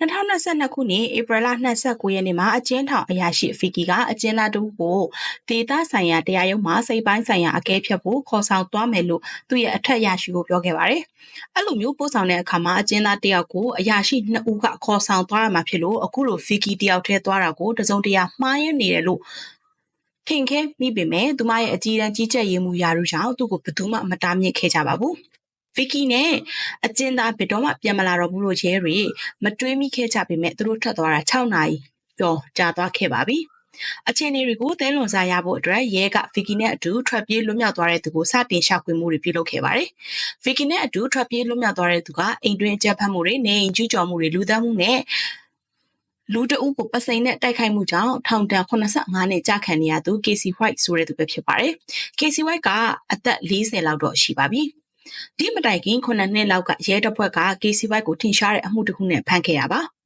2022ခုနှစ်ဧပြီလ29ရက်နေ့မှာအကျဉ်းထောင်အရာရှိဖီကီကအကျဉ်းသားတူကိုဒေတာဆိုင်ရာတရားရုံးမှာစိတ်ပိုင်းဆိုင်ရာအကဲဖြတ်ဖို့ခေါ်ဆောင်သွားမယ်လို့သူ့ရဲ့အထက်အရာရှိကိုပြောခဲ့ပါတယ်။အဲ့လိုမျိုးပို့ဆောင်တဲ့အခါမှာအကျဉ်းသားတယောက်ကိုအရာရှိနှစ်ဦးကခေါ်ဆောင်သွားရမှာဖြစ်လို့အခုလိုဖီကီတယောက်ထဲသွားတာကိုတစုံတရာမှားယွင်းနေတယ်လို့ထင်ခဲမိပေမဲ့သူမရဲ့အကြီးတန်းကြီးကြပ်ရေးမှုရာထူးကြောင့်သူ့ကိုဘယ်သူမှမတားမြစ်ခဲ့ကြပါဘူး။ ဗီကီနဲ့အကျဉ်းသားဘယ်တော့မှပြန်မလာတော့ဘူးလို့ရဲတွေမတွေးမိခဲ့ကြပေမဲ့သူတို့ထွက်သွားတာ6နာရီကျော်ကြာသွားခဲ့ပါပြီ။အခြေအနေတွေကိုသဲလွန်စားရဖို့အတွက်ရဲကဗီကီနဲ့အတူထွက်ပြေးလွတ်မြောက်သွားတဲ့သူကိုစတင်ရှာဖွေမှုတွေပြုလုပ်ခဲ့ပါတယ်။ဗီကီနဲ့အတူထွက်ပြေးလွတ်မြောက်သွားတဲ့သူကအိမ်တွင်းအကြမ်းဖက်မှုတွေနေအိမ်ကျူးကျော်မှုတွေလူသတ်မှုနဲ့လူတအုပ်ကိုပစိန်နဲ့တိုက်ခိုက်မှုကြောင့်ထောင်ဒဏ်85နှစ်ကြာခံနေရသူ Casey White ဆိုတဲ့သူပဲဖြစ်ပါတယ်။ Casey White ကအသက်40လောက်တော့ရှိပါပြီ။ ဒီမတိုင်ခင်ခုနှစ်နှစ်လောက်ကရဲတပ်ဖွဲ့က KCY ကိုထင်ရှားတဲ့အမှုတစ်ခုနဲ့ဖမ်းခဲ့တာပါ။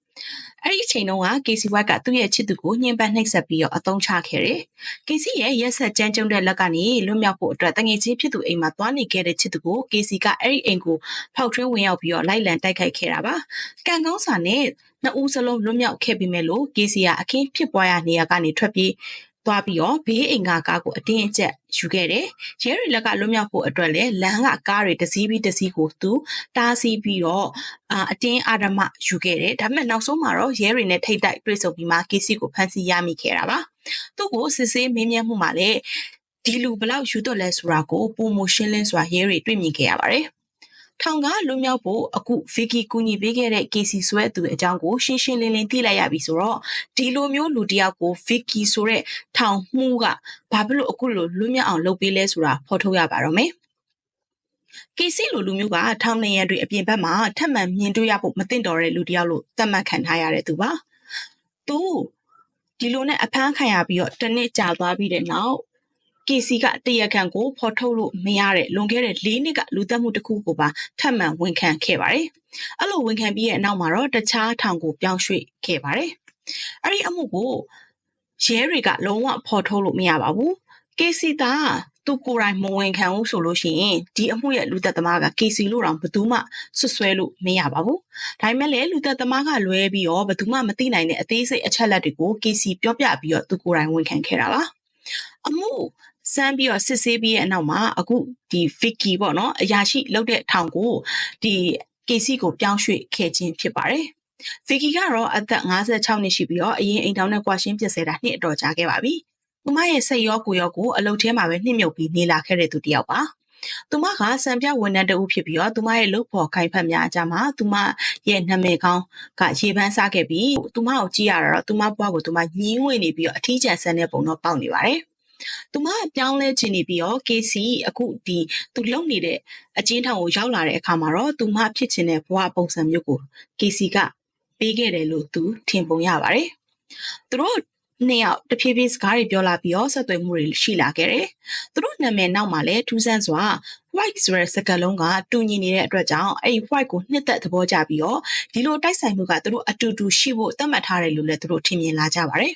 အဲ့ဒီအချိန်တုန်းက KCY ကသူ့ရဲ့ချစ်သူကိုညှဉ်းပန်းနှိပ်စက်ပြီးတော့အသုံးချခဲ့တယ်။ KC ရဲ့ရက်ဆက်ကြမ်းကြုတ်တဲ့လက်ကနေလွတ်မြောက်ဖို့အတွက်တငယ်ချင်းဖြစ်သူအိမ်မှာသွားနေခဲ့တဲ့ချစ်သူကို KC ကအဲ့ဒီအိမ်ကိုဖောက်ထွင်းဝင်ရောက်ပြီးတော့လိုက်လံတိုက်ခိုက်ခဲ့တာပါ။ကံကောင်းစာနဲ့နှစ်ဦးစလုံးလွတ်မြောက်ခဲ့ပြီမဲ့လို့ KC ကအခင်းဖြစ်ပွားရာနေရာကနေထွက်ပြေး သွားပြီးတော့ဘေးအိမ်ကကားကိုအတင်းအကျပ်ယူခဲ့တယ်။ရဲတွေလက်ကလွတ်မြောက်ဖို့အတွက်လည်းလမ်းကကားတွေတစည်းပြီးတစည်းကိုသူတားဆီးပြီးတော့အာအတင်းအာဓမယူခဲ့တယ်။ဒါပေမဲ့နောက်ဆုံးမှာတော့ရဲတွေနဲ့ထိတ်တိုက်တွေ့ဆုံပြီးမှကေစီကိုဖမ်းဆီးရမိခဲ့တာပါ။သူ့ကိုစစ်ဆေးမင်းမြတ်မှုမှာလည်းဒီလူဘလောက်ယူတော့လဲဆိုတာကိုပုံမရှင်းလင်းစွာရဲတွေတွေ့မြင်ခဲ့ရပါတယ်။ ထောင်ကလွတ်မြောက်ဖို့အခုဗီကီကူညီပေးခဲ့တဲ့ KC ဆွဲသူအကြောင်းကိုရှင်းရှင်းလင်းလင်းသိလိုက်ရပြီဆိုတော့ဒီလိုမျိုးလူတယောက်ကိုဗီကီဆိုတဲ့ထောင်မှုကဘာဖြစ်လို့အခုလိုလွတ်မြောက်အောင်လုပ်ပေးလဲဆိုတာဖော်ထုတ်ရပါတော့မယ်။ KC လိုလူမျိုးကထောင်နေရတွေအပြင်ဘက်မှာထပ်မံမြင်တွေ့ရဖို့မသင့်တော်တဲ့လူတယောက်လို့သတ်မှတ်ခံထားရတဲ့သူပါ။သူဒီလိုနဲ့အဖမ်းခံရပြီးတော့တနစ်ကြာသွားပြီးတဲ့နောက် KC ကတရားခံကိုဖော်ထုတ်လို့မရတဲ့လွန်ခဲ့တဲ့၄နှစ်ကလူသက်မှုတစ်ခုကိုပါထပ်မံဝန်ခံခဲ့ပါတယ်။အဲ့လိုဝန်ခံပြီးရဲ့အနောက်မှာတော့တခြားထောင်ကိုပြောင်းရွှေ့ခဲ့ပါတယ်။အဲ့ဒီအမှုကိုရဲတွေကလုံးဝဖော်ထုတ်လို့မရပါဘူး။ KC ကသူကိုယ်တိုင်မဝန်ခံဘူးဆိုလို့ရှိရင်ဒီအမှုရဲ့လူသက်သမားက KC လို့တော့ဘယ်သူမှဆွဆွဲလို့မရပါဘူး။ဒါပေမဲ့လည်းလူသက်သမားကလွဲပြီးတော့ဘယ်သူမှမသိနိုင်တဲ့အသေးစိတ်အချက်လက်တွေကို KC ပြောပြပြီးတော့သူကိုယ်တိုင်ဝန်ခံခဲ့တာပါ။ အမှုစမ်းပြီးတော့စစ်ဆေးပြီးရဲ့အနောက်မှာအခုဒီ Vicky ပေါ့နော်အရာရှိလောက်တဲ့ထောင်ကိုဒီ KC ကိုပြောင်းရွှေ့ခဲ့ခြင်းဖြစ်ပါတယ်။ Vicky ကတော့အသက်56နှစ်ရှိပြီးတော့အရင်အိမ်တောင်နဲ့ကွာရှင်းပြစ်ဆဲတာနှစ်အတော်ကြာခဲ့ပါပြီ။သူမရဲ့စိတ်ရောကိုယ်ရောကိုအလုပ်ထဲမှာပဲနှိမ့်မြုပ်ပြီးနေလာခဲ့တဲ့သူတစ်ယောက်ပါ။ သူမကစံပြဝန်ထမ်းတဦးဖြစ်ပြီးတော့သူမရဲ့လုပ်ဖော်ခိုင်ဖက်များအကြမှာသူမရဲ့နာမည်ကောင်းကရေပန်းစားခဲ့ပြီးသူမကိုကြည့်ရတာတော့သူမဘွားကိုသူမညင်းဝင်နေပြီးတော့အထီးကျန်ဆန်းတဲ့ပုံတော့ပေါက်နေပါတယ်။သူမပြောင်းလဲချင်နေပြီးတော့ KC အခုဒီသူလုံနေတဲ့အကျဉ်းထောင်ကိုရောက်လာတဲ့အခါမှာတော့သူမဖြစ်ချင်တဲ့ဘဝပုံစံမျိုးကို KC ကပေးခဲ့တယ်လို့သူထင်ပုံရပါတယ်။သူတို့ နှစ်ယောက်တဖြည်းဖြည်းစကားတွေပြောလာပြီးတော့ဆက်သွယ်မှုတွေရှိလာခဲ့တယ်။သူတို့နာမည်နောက်မှာလည်းထူးဆန်းစွာ white ဆိုတဲ့စကားလုံးကတူညီနေတဲ့အတွက်ကြောင့်အဲ့ဒီ white ကိုနှစ်သက်သဘောကျပြီးတော့ဒီလိုတိုက်ဆိုင်မှုကသူတို့အတူတူရှိဖို့သတ်မှတ်ထားတယ်လို့လည်းသူတို့ထင်မြင်လာကြပါတယ်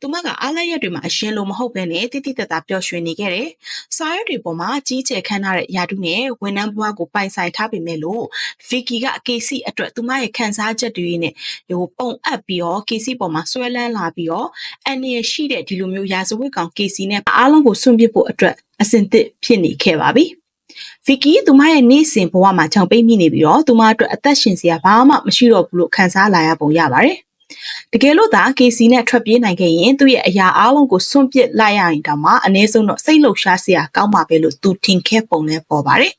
သူမကအားလက်ရက်တွေမှာအရင်လိုမဟုတ်ဘဲနဲ့တိတိတတ်တာပျော်ရွှင်နေခဲ့တယ်။စာရွက်တွေပေါ်မှာကြီးကျယ်ခမ်းနားတဲ့ယာတုနဲ့ဝန်ထမ်းဘဝကိုပိုင်ဆိုင်ထားပေမဲ့လို့ဗီကီကကေစီအတွက်သူမရဲ့ခံစားချက်တွေနဲ့ဟိုပုံအပ်ပြီးတော့ကေစီပေါ်မှာဆွဲလန်းလာပြီးတော့အန်ရရှိတဲ့ဒီလိုမျိုးရာဇဝတ်ကောင်ကေစီနဲ့အားလုံးကိုဆွန့်ပစ်ဖို့အတွက်အစဉ်သစ်ဖြစ်နေခဲ့ပါပြီ။ဗီကီသူမရဲ့နေ့စဉ်ဘဝမှာကြောင်ပိတ်မိနေပြီးတော့သူမအတွက်အသက်ရှင်စရာဘာမှမရှိတော့ဘူးလို့ခံစားလာရပုံရပါတယ် တကယ်လို့သာ KC နဲ့ထွက်ပြေးနိုင်ခဲ့ရင်သူ့ရဲ့အရာအလုံးကိုစွန့်ပစ်လိုက်ရရင်တောင်မှအ ਨੇ ဆုံးတော့စိတ်လှုပ်ရှားစရာကောင်းပါပဲလို့သူထင်ခဲ့ပုံနဲ့ပေါ်ပါတယ်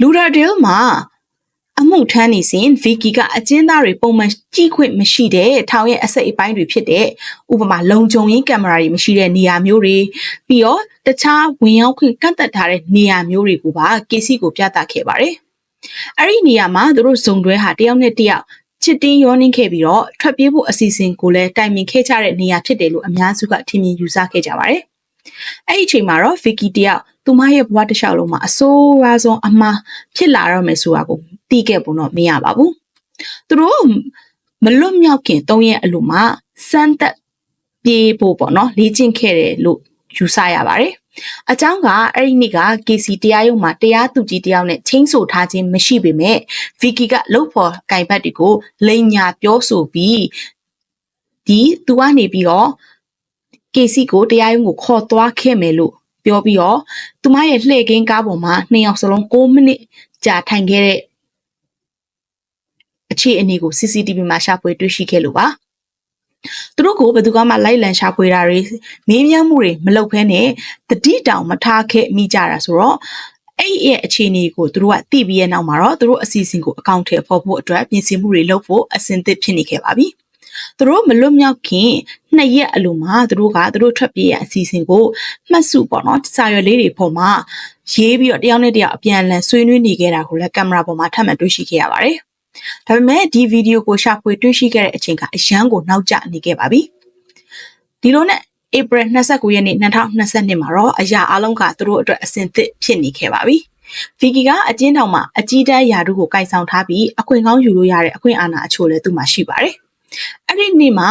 လူဒါဒဲလ်မှာအမှုထမ်းနေစဉ်ဗီကီကအကျဉ်းသားတွေပုံမှန်ကြည့်ခွင့်မရှိတဲ့ထောင်ရဲ့အစိတ်အပိုင်းတွေဖြစ်တဲ့ဥပမာလုံခြုံရေးကင်မရာတွေမရှိတဲ့နေရာမျိုးတွေပြီးတော့တခြားဝင်ရောက်ခွင့်ကန့်သက်ထားတဲ့နေရာမျိုးတွေကိုပါကေစီကိုပြသခဲ့ပါတယ်။အဲ့ဒီနေရာမှာသူတို့ဇုံတွဲဟာတယောက်နဲ့တယောက် ချစ်တင်းရောနှင်းခဲ့ပြီးတော့ထွက်ပြေးဖို့အစီအစဉ်ကိုလည်းတိုင်ပင်ခဲ့ကြတဲ့နေရာဖြစ်တယ်လို့အများစုကထင်မြင်ယူဆခဲ့ကြပါတယ်။အဲ့ဒီအချိန်မှာတော့ Vicky တယောက်သူမရဲ့ဘဝတစ်လျှောက်လုံးမှာအဆိုးရွားဆုံးအမှားဖြစ်လာတော့မယ်ဆိုတာကိုသိခဲ့ပုံတော့မရပါဘူး။သူတို့မလွတ်မြောက်ခင်၃ရက်အလိုမှာစမ်းသက်ပြေးဖို့ပေါ့နော်လေ့ကျင့်ခဲ့တယ်လို့ယူဆရပါတယ် အကြောင်းကအဲ့ဒီနေ့က KC တရားရုံးမှာတရားသူကြီးတယောက်နဲ့ချင်းဆိုထားခြင်းမရှိပေမဲ့ Vicky ကလုတ်ဖော်ကင်ဘတ်တွေကိုလိန်ညာပြောဆိုပြီးဒီသူကနေပြီးတော့ KC ကိုတရားရုံးကိုခေါ်သွားခဲ့မယ်လို့ပြောပြီးတော့သူမရဲ့လှည့်ကင်းကားပေါ်မှာနှစ်ယောက်စလုံး6မိနစ်ကြာထိုင်ခဲ့တဲ့အခြေအနေကို CCTV မှာရှာဖွေတွေ့ရှိခဲ့လို့ပါ သူတို့ကိုဘယ်သူကမှလိုက်လံရှာဖွေတာတွေမေးမြန်းမှုတွေမလုပ်ဘဲနဲ့တတိတောင်မထားခဲ့မိကြတာဆိုတော့အဲ့ရဲ့အခြေအနေကိုသူတို့ကသိပြီးရဲ့နောက်မှာတော့သူတို့အစီအစဉ်ကိုအကောင့်ထဲပေါ်ဖို့အတွက်ပြင်ဆင်မှုတွေလုပ်ဖို့အဆင်သင့်ဖြစ်နေခဲ့ပါပြီ။သူတို့မလွတ်မြောက်ခင်နှစ်ရက်အလိုမှာသူတို့ကသူတို့ထွက်ပြေးရအစီအစဉ်ကိုမှတ်စုပေါ့နော်စာရွက်လေးတွေပေါ်မှာရေးပြီးတော့တယောက်နဲ့တယောက်အပြန်အလှန်ဆွေးနွေးနေခဲ့တာကိုလည်းကင်မရာပေါ်မှာထပ်မံတွေ့ရှိခဲ့ရပါတယ်။ ဒါပေမဲ့ဒီဗီဒီယိုကိုရှာဖွေတွေ့ရှိခဲ့တဲ့အချိန်ကအရန်ကိုနောက်ကျနေခဲ့ပါပြီဒီလိုနဲ့ April 29ရက်နေ့2022မှာတော့အရာအလုံးကသူတို့အတွက်အဆင်သင့်ဖြစ်နေခဲ့ပါပြီ။ဗီကီကအကျဉ်းထောင်မှာအကြီးတန်းယာတို့ကိုကင်ဆောင်ထားပြီးအခွင့်ကောင်းယူလို့ရတဲ့အခွင့်အာဏာအချို့လည်းသူ့မှာရှိပါတယ်။အဲ့ဒီနေ့မှာ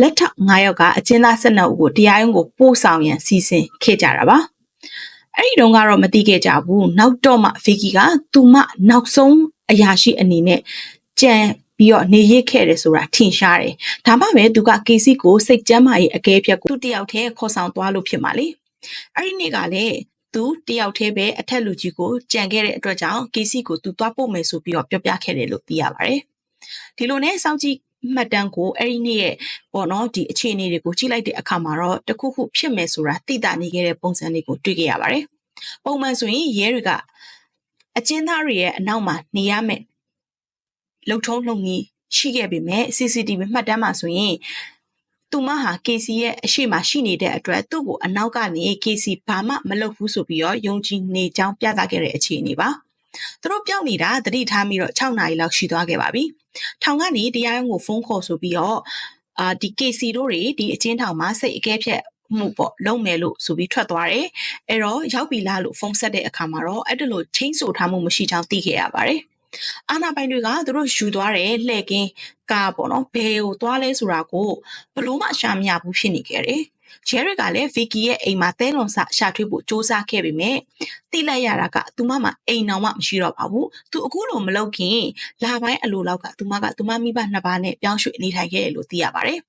လက်ထပ်9ယောက်ကအကျဉ်းသား12ဦးကိုတရားရုံးကိုပို့ဆောင်ရန်စီစဉ်ခဲ့ကြတာပါ။အဲ့ဒီတုန်းကတော့မသိခဲ့ကြဘူး။နောက်တော့မှဗီကီကသူမနောက်ဆုံး အရာရှိအနေနဲ့ကြံပြီးတော့နေရစ်ခဲ့တယ်ဆိုတာထင်ရှားတယ်။ဒါမှပဲသူက KC ကိုစိတ်ကြမ်းမာရေးအကဲဖြတ်ကိုသူတယောက်တည်းခေါ်ဆောင်သွားလို့ဖြစ်မှာလေ။အဲ့ဒီနေ့ကလည်းသူတယောက်တည်းပဲအထက်လူကြီးကိုကြံခဲ့တဲ့အတွက်ကြောင့် KC ကိုသူသွားပို့မယ်ဆိုပြီးတော့ပြောပြခဲ့တယ်လို့သိရပါတယ်။ဒီလိုနဲ့စောင့်ကြည့်မှတ်တမ်းကိုအဲ့ဒီနေ့ရဲ့ပေါ့နော်ဒီအခြေအနေတွေကိုကြည့်လိုက်တဲ့အခါမှာတော့တခုခုဖြစ်မယ်ဆိုတာသိတာနေခဲ့တဲ့ပုံစံတွေကိုတွေ့ခဲ့ရပါတယ်။ပုံမှန်ဆိုရင်ရဲတွေက အကျဉ်းသားတွေရဲ့အနောက်မှာနေရမယ်လှုပ်ထုံးလှုပ်ငီးရှိခဲ့ပေမဲ့ CCTV မှတ်တမ်းမှာဆိုရင်သူမဟာ KC ရဲ့အရှိမရှိနေတဲ့အတွက်သူ့ကိုအနောက်ကနေ KC ဘာမှမလုပ်ဘူးဆိုပြီးတော့ယုံကြည်နေကြောင်းပြသခဲ့တဲ့အခြေအနေပါသူတို့ပြောင်းနေတာတတိထားပြီးတော့6နာရီလောက်ရှိသွားခဲ့ပါပြီထောင်ကနေတရားရုံးကိုဖုန်းခေါ်ဆိုပြီးတော့အာဒီ KC တို့တွေဒီအချင်းထောင်မှာစိတ်အကဲဖြတ် မှုပေါ့လုံးမယ်လို့ဆိုပြီးထွက်သွားတယ်အဲ့တော့ရောက်ပြီလားလို့ဖုန်းဆက်တဲ့အခါမှာတော့အဲ့ဒါလို့ချင်းဆိုထားမှုမရှိကြောင်းသိခဲ့ရပါတယ်အာနာပိုင်တွေကသူတို့ယူသွားတဲ့လှည့်ကင်းကားပေါ့နော်ဘယ်ကိုသွားလဲဆိုတာကိုဘလို့မှရှာမရဘူးဖြစ်နေခဲ့တယ်ဂျယ်ရစ်ကလည်းဗီကီရဲ့အိမ်မှာသဲလွန်စရှာထွေးဖို့စ조사ခဲ့ပေမဲ့တိလိုက်ရတာကသူမမှာအိမ်တော်မှမရှိတော့ပါဘူးသူအခုလိုမလုပ်ခင်လာပိုင်းအလိုလောက်ကသူမကသူမမိဘနှစ်ပါးနဲ့ပြောင်းရွှေ့နေထိုင်ခဲ့တယ်လို့သိရပါတယ်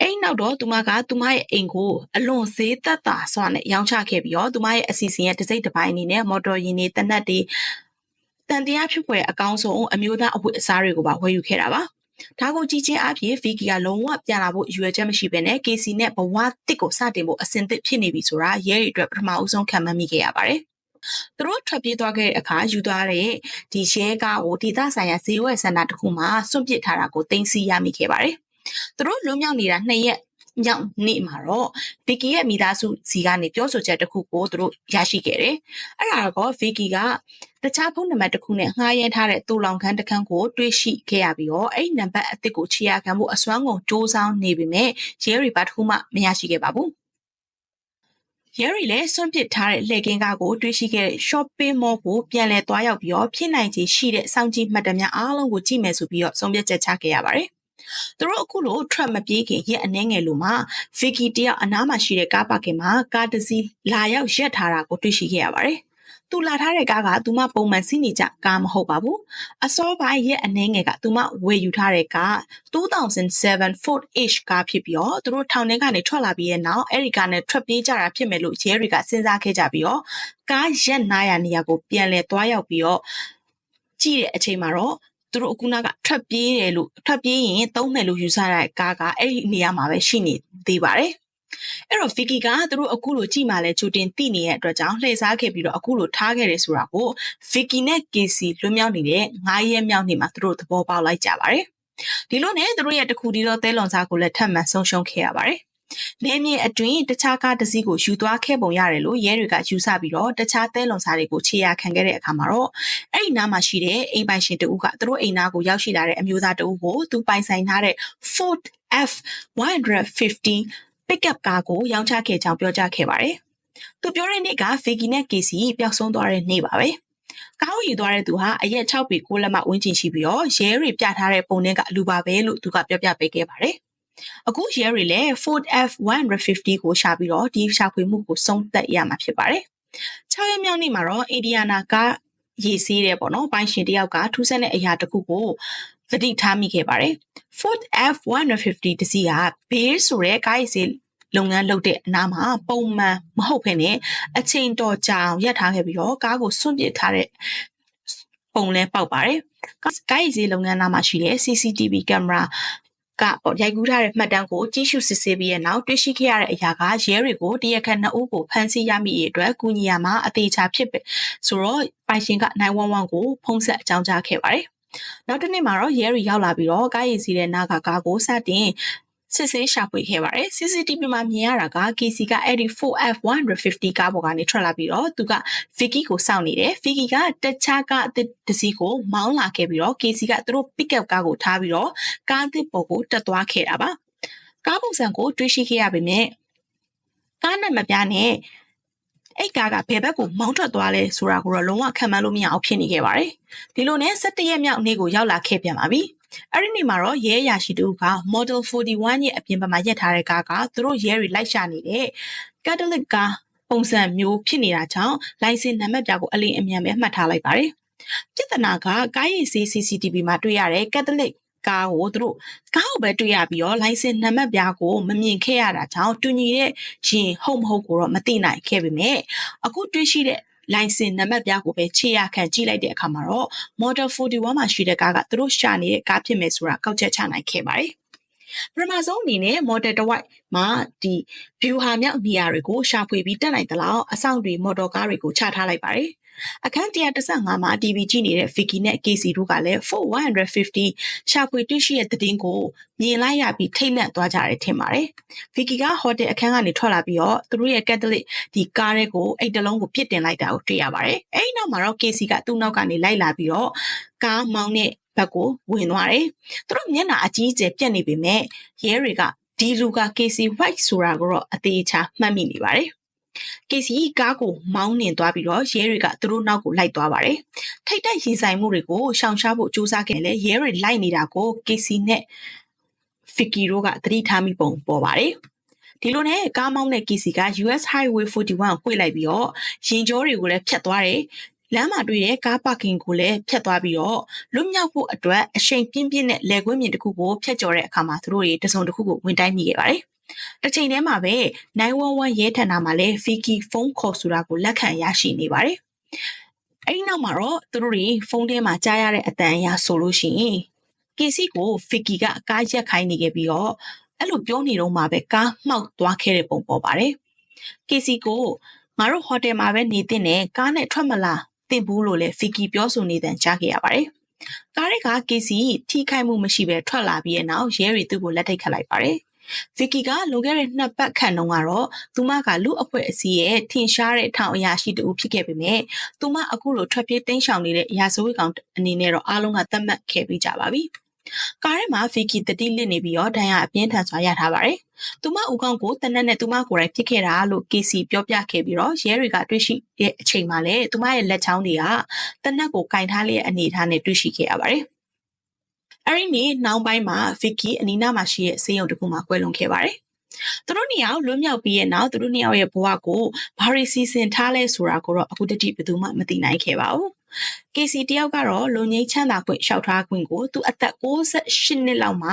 အဲ့နောက်တော့သူမကသူမရဲ့အိမ်ကိုအလွန်ဈေးသက်သာစွာနဲ့ရောင်းချခဲ့ပြီးတော့သူမရဲ့အစီအစဉ်ရဲ့တစ်စိတ်တစ်ပိုင်းအနေနဲ့မော်တော်ယာဉ်တွေတနက်တွေတန်တရားဖြစ်ဖွယ်အကောင်းဆုံးအမျိုးသားအဝတ်အစားတွေကိုပါဝယ်ယူခဲ့တာပါဒါကိုကြည့်ချင်းအဖြစ်ဗီကီကလုံးဝပြန်လာဖို့ရွယ်ချက်မရှိဘဲနဲ့ KC နဲ့ဘဝတစ်ကိုစတင်ဖို့အဆင်သင့်ဖြစ်နေပြီဆိုတာရဲတွေအတွက်ပထမအဆုံးခံမှန်းမိခဲ့ရပါတယ်သူတို့ထွက်ပြေးသွားခဲ့တဲ့အခါယူသွားတဲ့ဒီရဲကားကိုဒေသဆိုင်ရာဈေးဝယ်စင်တာတစ်ခုမှာစွန့်ပစ်ထားတာကိုတင်စီရမိခဲ့ပါတယ် သူတို့လွန်မြောက်နေတာနှစ်ရက်ညောင်နေ့မှာတော့ဗီကီရဲ့မိသားစုစီကနေပြောဆိုချက်တစ်ခုကိုသူတို့ရရှိခဲ့တယ်။အဲ့ဒါတော့ဗီကီကတခြားဖုန်းနံပါတ်တစ်ခုနဲ့ငှားရမ်းထားတဲ့တူလောင်ခန်းတစ်ခန်းကိုတွေ့ရှိခဲ့ရပြီးတော့အဲ့ဒီနံပါတ်အသစ်ကိုချီရခံဖို့အစွမ်းကုန်စ조사နေပေမဲ့ရဲရီပါတစ်ခုမှမရရှိခဲ့ပါဘူး။ရဲရီလည်းစွန့်ပစ်ထားတဲ့လှည့်ကင်းကားကိုတွေ့ရှိခဲ့တဲ့ shopping mall ကိုပြန်လည်သွားရောက်ပြီးတော့ဖြစ်နိုင်ခြေရှိတဲ့စောင့်ကြည့်မှတ်တမ်းများအားလုံးကိုကြည့်မယ်ဆိုပြီးတော့ဆုံးဖြတ်ချက်ချခဲ့ရပါတယ်။ သူတို့အခုလိုထွက်မပြေးခင်ရက်အနှဲငယ်လိုမှာဗီကီတယောက်အနားမှာရှိတဲ့ကားပါကင်မှာကားတစ်စီးလာရောက်ရက်ထားတာကိုတွေ့ရှိခဲ့ရပါတယ်။သူလာထားတဲ့ကားကသူမပုံမှန်စီးနေကြကားမဟုတ်ပါဘူး။အစောပိုင်းရက်အနှဲငယ်ကသူမဝယ်ယူထားတဲ့ကား2007 Ford Edge ကားဖြစ်ပြီးတော့သူတို့ထောင်ထဲကနေထွက်လာပြီးတဲ့နောက်အဲဒီကားနဲ့ထွက်ပြေးကြတာဖြစ်မယ်လို့ရဲတွေကစဉ်းစားခဲ့ကြပြီးတော့ကားရက်နားရနေရာကိုပြန်လည်သွားရောက်ပြီးတော့ကြည့်တဲ့အချိန်မှာတော့ သူတို့အခုနကထွက်ပြေးတယ်လို့ထွက်ပြေးရင်သုံးမယ်လို့ယူဆတဲ့ကားကအဲ့ဒီနေရာမှာပဲရှိနေသေးပါတယ်အဲ့တော့ Vicky ကသူတို့အခုလိုကြည့်မှလဲချိုတင်သိနေတဲ့အတွက်ကြောင့်လှည့်စားခဲ့ပြီးတော့အခုလိုထားခဲ့တယ်ဆိုတာကို Vicky နဲ့ Casey လွတ်မြောက်နေတဲ့9ရက်မြောက်နေ့မှာသူတို့သဘောပေါက်လိုက်ကြပါတယ်ဒီလိုနဲ့သူတို့ရဲ့တခုတည်းသောသဲလွန်စားကိုလည်းထပ်မံဆုံးရှုံးခဲ့ရပါတယ် လင်းမြေအတွင်းတခြားကားတစ်စီးကိုယူသွားခဲ့ပုံရတယ်လို့ရဲတွေကယူဆပြီးတော့တခြားသဲလွန်စားတွေကိုခြေရာခံခဲ့တဲ့အခါမှာတော့အဲ့ဒီနားမှာရှိတဲ့အိမ်ပိုင်ရှင်တဦးကသူတို့အိမ်နားကိုရောက်ရှိလာတဲ့အမျိုးသားတဦးကိုသူပိုင်ဆိုင်ထားတဲ့ Ford F 150 pickup ကားကိုရောင်းချခဲ့ကြောင်းပြောကြားခဲ့ပါတယ်။သူပြောတဲ့နေ့က Vicky နဲ့ Casey ပျောက်ဆုံးသွားတဲ့နေ့ပါပဲ။ကားကိုယူသွားတဲ့သူဟာအရက်6ပေ6လက်မဝန်းကျင်ရှိပြီးတော့ရဲတွေပြထားတဲ့ပုံနဲ့ကလူပါပဲလို့သူကပြောပြပေးခဲ့ပါတယ်။ အခုရဲတွေလည်း Ford F150 ကိုရှာပြီးတော့ဒီရှာဖွေမှုကိုဆုံးသက်ရမှာဖြစ်ပါတယ်6ရက်မြောက်နေ့မှာတော့အီဒီယာနာကရေစီးတယ်ပေါ့နော်ပိုင်းရှင်တယောက်ကထူးဆန်းတဲ့အရာတစ်ခုကိုသတိထားမိခဲ့ပါတယ် Ford F150 တစီးကဘေးဆိုတဲ့ကားရေးစီလုပ်ငန်းလုပ်တဲ့အနားမှာပုံမှန်မဟုတ်ဘဲနဲ့အချိန်တော်ကြာအောင်ရပ်ထားခဲ့ပြီးတော့ကားကိုစွန့်ပစ်ထားတဲ့ပုံလဲပေါက်ပါတယ်။ကားရေးစီလုပ်ငန်းနားမှာရှိတဲ့ CCTV ကင်မရာ ကပေါ့ရိုက်ကူးထားတဲ့မှတ်တမ်းကိုကြည့်ရှုစစ်ဆေးပြီးတဲ့နောက်တွေ့ရှိခဲ့ရတဲ့အရာကရဲတွေကိုတရက်ခန့်နှစ်ဦးကိုဖမ်းဆီးရမိရဲ့အတွက်ကူညီရမှာအသေးချာဖြစ်ပဲဆိုတော့ပိုင်ရှင်က911ကိုဖုန်းဆက်အကြောင်းကြားခဲ့ပါတယ်နောက်တစ်နေ့မှာတော့ရဲတွေရောက်လာပြီးတော့ကားရည်စီးတဲ့နားကကားကိုစတင် စစ်ဆေးရှာဖွေခဲ့ပါတယ် CCTV မှာမြင်ရတာက KC ကအဲ့ဒီ 4F150 ကားပေါ်ကနေထွက်လာပြီးတော့သူက Vicky ကိုစောင့်နေတယ် Vicky ကတခြားကားအသစ်တစ်စီးကိုမောင်းလာခဲ့ပြီးတော့ KC ကသူတို့ pickup ကားကိုထားပြီးတော့ကားအသစ်ပေါ်ကိုတက်သွားခဲ့တာပါကားပုံစံကိုတွေးရှိခဲ့ရပေမဲ့ကားနံပါတ်ပြားနဲ့အဲ့ကားကဘယ်ဘက်ကိုမောင်းထွက်သွားလဲဆိုတာကိုတော့လုံးဝခံမှန်းလို့မရအောင်ဖြစ်နေခဲ့ပါတယ်။ဒီလိုနဲ့17ရက်မြောက်နေ့ကိုရောက်လာခဲ့ပြန်ပါပြီ။ အဲ့ဒီနေ့မှာတော့ရဲအရာရှိတူက Model 41ရဲ့အပြင်ဘက်မှာရပ်ထားတဲ့ကားကသူတို့ရဲတွေလိုက်ရှာနေတဲ့ Cadillac ကားပုံစံမျိုးဖြစ်နေတာကြောင့်လိုင်စင်နံပါတ်ပြားကိုအလင်းအမြန်ပဲမှတ်ထားလိုက်ပါတယ်။ပြဿနာကကားရေးစီ CCTV မှာတွေ့ရတဲ့ Catholic ကားကိုသူတို့ကားကိုပဲတွေ့ရပြီးတော့လိုင်စင်နံပါတ်ပြားကိုမမြင်ခဲ့ရတာကြောင့်တူညီတဲ့ရင်ဟုတ်မဟုတ်ကိုတော့မသိနိုင်ခဲ့ပေမဲ့အခုတွေ့ရှိတဲ့ လိုင်စင်နံပါတ်ပြားကိုပဲခြေရခံကြည့်လိုက်တဲ့အခါမှာတော့ Model 41မှာရှိတဲ့ကားကသူတို့ရှာနေတဲ့ကားဖြစ်မယ်ဆိုတာကောက်ချက်ချနိုင်ခဲ့ပါတယ်ပထမဆုံးအနေနဲ့ model တစ်ဝိုက်မှာဒီ view ဟာမြောက်နေရာတွေကိုရှာဖွေပြီးတက်နိုင်သလောက်အဆောင်တွေ model ကားတွေကိုချထားလိုက်ပါတယ်။ အခန်း135မှာ TV ကြည့်နေတဲ့ Vicky နဲ့ Casey တို့ကလည်း4150ရှာဖွေတွေ့ရှိတဲ့သတင်းကိုမြင်လိုက်ရပြီးထိတ်လန့်သွားကြတယ်ထင်ပါတယ်။ Vicky ကဟိုတယ်အခန်းကနေထွက်လာပြီးတော့သူတို့ရဲ့ Catholic ဒီကားတွေကိုအိတ်တလုံးကိုပြစ်တင်လိုက်တာကိုတွေ့ရပါတယ်။အဲဒီနောက်မှာတော့ Casey ကသူ့နောက်ကနေလိုက်လာပြီးတော့ကားမောင်းတဲ့ဘက်ကိုဝင်သွားတယ်။သူတို့မျက်နှာအကြီးအကျယ်ပြက်နေပေမဲ့ရဲတွေကဒီလူက Casey White ဆိုတာကိုတော့အသေးချာမှတ်မိနေပါတယ်။ ကေစီကားကိုမောင်းနှင်သွားပြီးတော့ရဲတွေကသူတို့နောက်ကိုလိုက်သွားပါတယ်။ထိတ်တိုက်ရင်ဆိုင်မှုတွေကိုရှောင်ရှားဖို့ကြိုးစားခဲ့လေရဲတွေလိုက်နေတာကိုကေစီနဲ့ဖီကီတို့ကသတိထားမိပုံပေါ်ပါတယ်။ဒီလိုနဲ့ကားမောင်းတဲ့ကီစီက US Highway 41ကိုွေ့လိုက်ပြီးတော့ရင်ကြောတွေကိုလည်းဖြတ်သွားတယ်လမ်းမှာတွေ့တဲ့ကားပါကင်ကိုလည်းဖျက်သွားပြီးတော့လွတ်မြောက်ဖို့အတွက်အရှိန်ပြင်းပြင်းနဲ့လယ်ကွင်းမြင်တစ်ခုကိုဖျက်ကျော်တဲ့အခါမှာသူတို့တွေတစုံတစ်ခုကိုဝင်တိုင်းမိခဲ့ပါတယ်။ တစ်ချိန်တည်းမှာပဲ911ရဲဌာနမှာလည်း Fiki ဖုန်းခေါ်ဆိုတာကိုလက်ခံရရှိနေပါတယ်။အဲဒီနောက်မှာတော့သူတို့တွေဖုန်းထဲမှာကြားရတဲ့အတန်အရာဆိုလို့ရှိရင် KC ကို Fiki ကကားရက်ခိုင်းနေခဲ့ပြီးတော့အဲ့လိုပြောနေတော့မှပဲကားမှောက်သွားခဲ့တဲ့ပုံပေါ်ပါတယ်။ KC ကိုငါတို့ဟိုတယ်မှာပဲနေတဲ့နဲ့ကားနဲ့ထွက်မလာတင်ဘူးလို့လည်း Fiki ပြောဆိုနေတဲ့ကြားခဲ့ရပါတယ်။ကားတွေက KC ထိခိုက်မှုမရှိဘဲထွက်လာပြီးတဲ့နောက်ရဲတွေသူ့ကိုလက်ထိတ်ခတ်လိုက်ပါတယ်။ ဗီကီကလွန်ခဲ့တဲ့နှစ်ပတ်ခန့်တုန်းကတော့သူမကလူအဖွဲ့အစည်းရဲ့ထင်ရှားတဲ့ထောင်အရာရှိတူဖြစ်ခဲ့ပေမဲ့သူမအခုလိုထွက်ပြေးတိမ်းရှောင်နေတဲ့ရာဇဝတ်ကောင်အနေနဲ့တော့အားလုံးကသတ်မှတ်ခဲ့ပြီးကြပါပြီ။ကားထဲမှာဗီကီတတိလစ်နေပြီးတော့ဒဏ်ရာအပြင်းထန်စွာရထားပါတယ်။သူမဦးကောင်းကိုတနက်နဲ့သူမကိုယ်တိုင်ဖြစ်ခဲ့တာလို့ KC ပြောပြခဲ့ပြီးတော့ရဲတွေကတွေ့ရှိတဲ့အချိန်မှာလည်းသူမရဲ့လက်ချောင်းတွေကတနက်ကိုကင်ထားလျက်အနေထားနဲ့တွေ့ရှိခဲ့ရပါတယ်။ အဲ့ဒီနေ့နောက်ပိုင်းမှာ Vicky အနီးနားမှာရှိတဲ့ဆေးရုံတစ်ခုမှာကွယ်လွန်ခဲ့ပါတယ်။သူတို့နှစ်ယောက်လွတ်မြောက်ပြီးရဲ့နောက်သူတို့နှစ်ယောက်ရဲ့ဘဝကိုဘာရီစီစဉ်ထားလဲဆိုတာကိုတော့အခုတတိဘယ်သူမှမသိနိုင်ခဲ့ပါဘူး။ KC တယောက်ကတော့လုံငိမ့်ချမ်းသာခွင့်လျှောက်ထားခွင့်ကိုသူအသက်68နှစ်လောက်မှ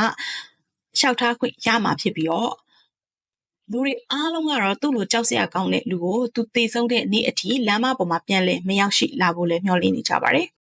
လျှောက်ထားခွင့်ရမှာဖြစ်ပြီးတော့လူတွေအားလုံးကတော့သူ့လိုကြောက်စရာကောင်းတဲ့လူကိုသူသေဆုံးတဲ့နေ့အထိလမ်းမပေါ်မှာပြန်လဲမရောက်ရှိလာဖို့လဲမျှော်လင့်နေကြပါတယ်။